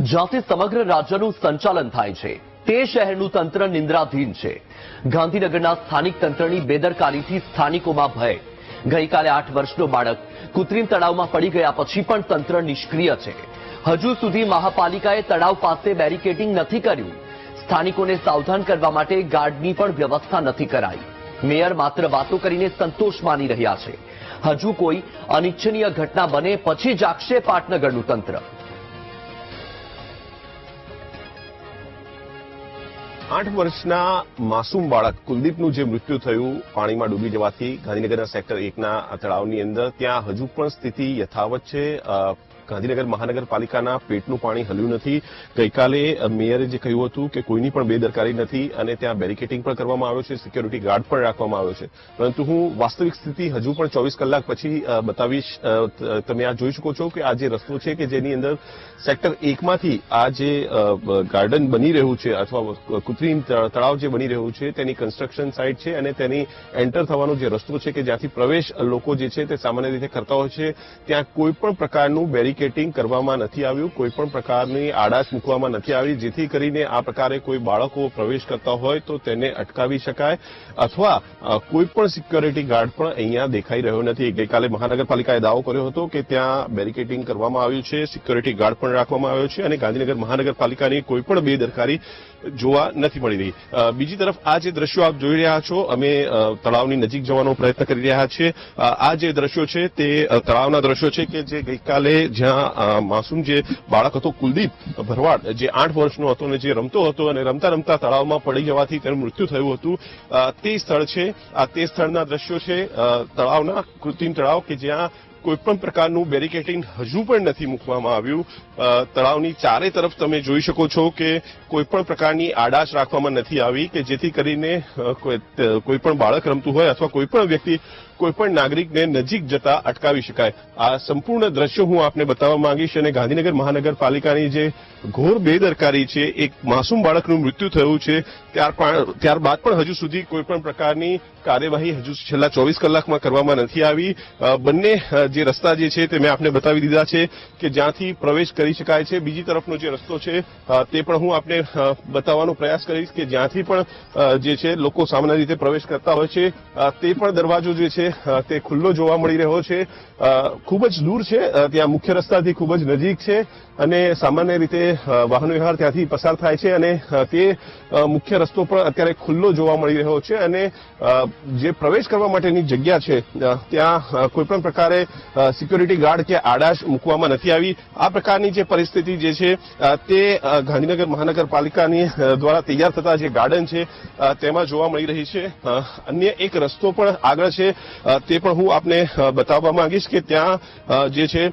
જ્યાંથી સમગ્ર રાજ્યનું સંચાલન થાય છે. તે શહેરનું તંત્ર નિંદ્રાધીન છે. ગાંધીનગરના સ્થાનિક તંત્રની બેદરકારીથી સ્થાનિકોમાં ભય. ગઈકાલે આઠ વર્ષનો બાળક કૃત્રિમ તળાવમાં પડી ગયા પછી પણ તંત્ર નિષ્ક્રિય છે. હજુ સુધી મહાપાલિકાએ તળાવ પાસે બેરિકેડિંગ નથી કર્યું. સ્થાનિકોને સાવધાન કરવા માટે ગાર્ડની પણ વ્યવસ્થા નથી કરાઈ. મેયર માત્ર વાતો કરીને સંતોષ માની રહ્યા છે. હજુ કોઈ અનિચ્છનીય ઘટના બને પછી જાગશે પાટનગરનું તંત્ર. આઠ વર્ષના માસૂમ બાળક કુલદીપનું જે મૃત્યુ થયું, પાણીમાં ડૂબી જવાથી ગાંધીનગરના સેક્ટર એકના તળાવની અંદર ત્યાં હજુ પણ સ્થિતિ યથાવત છે. ગાંધીનગર મહાનગરપાલિકાના પેટનું પાણી હલ્યું નથી. ગઈકાલે મેયરે જે કહ્યું હતું કે કોઈની પણ બેદરકારી નથી અને ત્યાં બેરિકેટિંગ પણ કરવામાં આવ્યો છે, સિક્યોરિટી ગાર્ડ પણ રાખવામાં આવ્યો છે. પરંતુ હું વાસ્તવિક સ્થિતિ હજુ પણ ચોવીસ કલાક પછી બતાવીશ. તમે આ જોઈ શકો છો કે આ જે રસ્તો છે કે જેની અંદર સેક્ટર એકમાંથી આ જે ગાર્ડન બની રહ્યું છે અથવા કૃત્રિમ તળાવ જે બની રહ્યું છે, તેની કન્સ્ટ્રક્શન સાઇટ છે અને તેની એન્ટર થવાનો જે રસ્તો છે કે જ્યાંથી પ્રવેશ લોકો જે છે તે સામાન્ય રીતે કરતા હોય છે, ત્યાં કોઈ પણ પ્રકારનું બેરિકેટિંગ કરવામાં નથી આવ્યું, કોઈ પણ પ્રકારની આડાશ મૂકવામાં નથી આવી, જેથી કરીને આ પ્રકારે કોઈ બાળકો પ્રવેશ કરતા હોય તો તેને અટકાવી શકાય અથવા કોઈ પણ સિક્યોરિટી ગાર્ડ પણ અહીંયા દેખાઈ રહ્યો નથી. ગઈકાલે મહાનગરપાલિકાએ દાવો કર્યો હતો કે ત્યાં બેરિકેટિંગ કરવામાં આવ્યું છે સિક્યોરિટી ગાર્ડ પણ રાખવામાં આવ્યો છે અને ગાંધીનગર મહાનગરપાલિકાની કોઈ પણ બેદરકારી જોવા નથી. મળી રહી. બીજી તરફ આ જે દ્રશ્યો આપ જોઈ રહ્યા છો, અમે તળાવની નજીક જવાનો પ્રયત્ન કરી રહ્યા છીએ. આ જે દ્રશ્યો છે તે તળાવના દ્રશ્યો છે કે જે ગઈકાલે જ્યાં માસૂમ જે બાળક હતો કુલદીપ ભરવાડ, જે આઠ વર્ષનો હતો અને જે રમતો હતો અને રમતા રમતા તળાવમાં પડી જવાથી તેનું મૃત્યુ થયું હતું. તે સ્થળ છે. આ તે સ્થળના દ્રશ્યો છે તળાવના કૃત્રિમ તળાવ કે જ્યાં કોઈ પણ પ્રકારનું બેરિકેટિંગ હજુ પણ નથી મૂકવામાં આવ્યું. તળાવની ચારે તરફ તમે જોઈ શકો છો કે કોઈપણ પ્રકારની આડાશ રાખવામાં નથી આવી કે જેથી કરીને અ, કોઈ ત- કોઈ પણ બાળક રમતું હોય અથવા કોઈપણ વ્યક્તિ કોઈપણ નાગરિકને નજીક જતા અટકાવી શકાય. આ સંપૂર્ણ દ્રશ્યો હું આપને બતાવવા માંગીશ અને ગાંધીનગર મહાનગરપાલિકાની જે ઘોર બેદરકારી છે એક માસૂમ બાળકનું મૃત્યુ થયું છે ત્યાર ત્યારબાદ પણ હજુ સુધી કોઈપણ પ્રકારની કાર્યવાહી હજુ છેલ્લા ચોવીસ કલાકમાં કરવામાં નથી આવી. બંને જે રસ્તા જે છે તે મેં આપને બતાવી દીધા છે કે જ્યાંથી પ્રવેશ કરી શકાય છે. બીજી તરફનો જે રસ્તો છે તે પણ હું આપને બતાવવાનો પ્રયાસ કરીશ કે જ્યાંથી પણ જે છે લોકો સામાન્ય રીતે પ્રવેશ કરતા હોય છે તે પણ દરવાજો જે છે તે ખુલ્લો જોવા મળી રહ્યો છે. ખૂબ જ દૂર છે ત્યાં મુખ્ય રસ્તાથી ખૂબ જ નજીક છે અને સામાન્ય રીતે વાહન વ્યવહાર ત્યાંથી પસાર થાય છે અને તે મુખ્ય રસ્તો પણ અત્યારે ખુલ્લો જોવા મળી રહ્યો છે અને જે પ્રવેશ કરવા માટેની જગ્યા છે ત્યાં કોઈપણ પ્રકારે સિક્યોરિટી ગાર્ડ કે આડાશ મૂકવામાં નથી આવી. આ પ્રકારની જે પરિસ્થિતિ જે છે તે ગાંધીનગર મહાનગરપાલિકાની દ્વારા તૈયાર થતા જે ગાર્ડન છે તેમાં જોવા મળી રહી છે. અન્ય એક રસ્તો પણ આગળ છે તે પણ હું આપને બતાવવા માંગીશ કે ત્યાં જે છે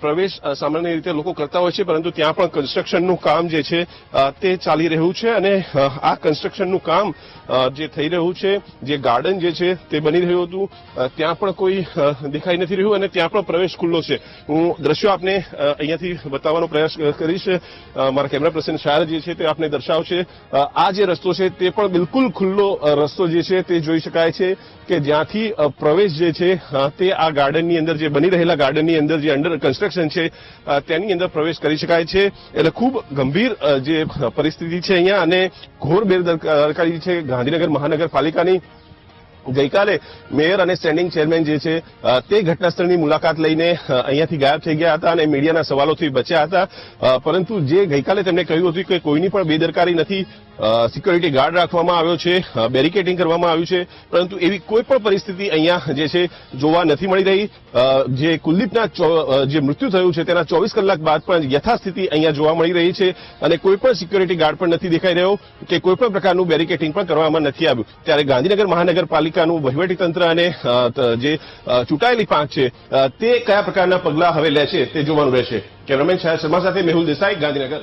પ્રવેશ સામાન્ય રીતે લોકો કરતા હોય છે, પરંતુ ત્યાં પણ કન્સ્ટ્રક્શનનું કામ જે છે તે ચાલી રહ્યું છે અને આ કન્સ્ટ્રક્શનનું કામ જે થઈ રહ્યું છે, જે ગાર્ડન જે છે, તે બની રહ્યું હતું ત્યાં પણ કોઈ દેખાઈ નથી રહ્યું અને ત્યાં પણ પ્રવેશ ખુલ્લો છે. હું દ્રશ્યો આપને અહીંયાથી બતાવવાનો પ્રયાસ કરીશ. મારા કેમેરા પર્સન શાર જે છે તે આપને દર્શાવશે. આ જે રસ્તો છે તે પણ બિલકુલ ખુલ્લો રસ્તો જે છે તે જોઈ શકાય છે કે જ્યાંથી પ્રવેશ જે છે તે આ ગાર્ડનની અંદર જે બની રહેલા ગાર્ડનની અંદર જે અંડર કન્સ્ટ્રક્શન છે તેની અંદર પ્રવેશ કરી શકાય છે. એટલે ખૂબ ગંભીર જે પરિસ્થિતિ છે અહીંયા અને ઘોર બેદરકારી છે ગાંધીનગર મહાનગરપાલિકાની. ગઈકાલે મેયર અને સ્ટેન્ડિંગ ચેરમેન જે છે તે ઘટનાસ્થળની મુલાકાત લઈને અહીંયાથી ગાયબ થઈ ગયા હતા અને મીડિયાના સવાલોથી બચ્યા હતા. પરંતુ જે ગઈકાલે તેમણે કહ્યું હતું કે કોઈની પણ બેદરકારી નથી સિક્યોરિટી ગાર્ડ રાખવામાં આવ્યો છે બેરિકેટિંગ કરવામાં આવ્યું છે, પરંતુ એવી કોઈ પણ પરિસ્થિતિ અહીંયા જે છે, જોવા નથી મળી રહી. જે કુલદીપના જે મૃત્યુ થયું છે, તેના ચોવીસ કલાક બાદ પણ યથાસ્થિતિ અહીંયા જોવા મળી રહી છે અને કોઈ પણ સિક્યોરિટી ગાર્ડ પણ નથી દેખાઈ રહ્યો કે કોઈ પણ પ્રકારનું બેરિકેટિંગ પણ કરવામાં નથી આવ્યું. ત્યારે ગાંધીનગર મહાનગરપાલિકાનું વહીવટીતંત્ર અને જે ચૂંટાયેલી પાંખ છે તે કયા પ્રકારના પગલાં હવે લે છે તે જોવાનું રહેશે. કેમેરામેન શાહ શર્મા સાથે મેહુલ દેસાઈ, ગાંધીનગર.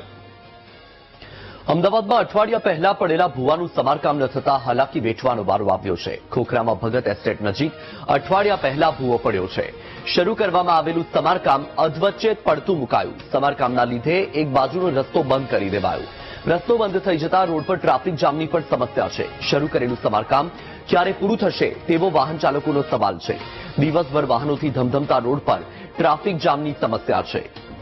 અમદાવાદમાં અઠવાડિયા પહેલા પડેલા ભૂવાનું સમારકામ ન થતા હાલાકી વેઠવાનો વારો આવ્યો છે. ખોખરામાં ભગત એસ્ટેટ નજીક અઠવાડિયા પહેલા ભૂવો પડ્યો છે. શરૂ કરવામાં આવેલું સમારકામ અધવચ્ચે પડતું મુકાયું. સમારકામના લીધે એક બાજુનો રસ્તો બંધ કરી દેવાયો. રસ્તો બંધ થઈ જતા રોડ પર ટ્રાફિક જામની પણ સમસ્યા છે. શરૂ કરેલું સમારકામ ક્યારે પૂરું થશે તેવો વાહન ચાલકોનો સવાલ છે. દિવસભર વાહનોથી ધમધમતા રોડ પર ટ્રાફિક જામની સમસ્યા છે.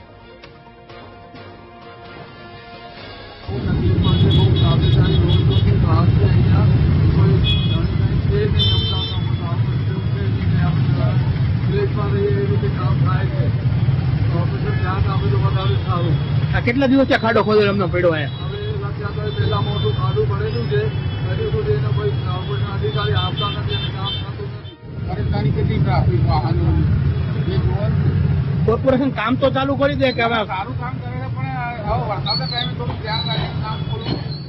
આ કેટલા દિવસથી આ ખાડો ખોદેલો એમનો પડ્યો અત્યારે પહેલાં મોટું ખાડું પડેલું છે. હજુ સુધી એને કોઈ અધિકારી આવતા નથી અને કામ થતું નથી. પરેશાની કેટલી ટ્રાફિક વાહનો કોર્પોરેશન કામ તો ચાલુ કરી દે કે હવે સારું કામ કરે છે પણ હવે વરસાદના ટાઈમે થોડું ધ્યાન રાખીને કામ કરવું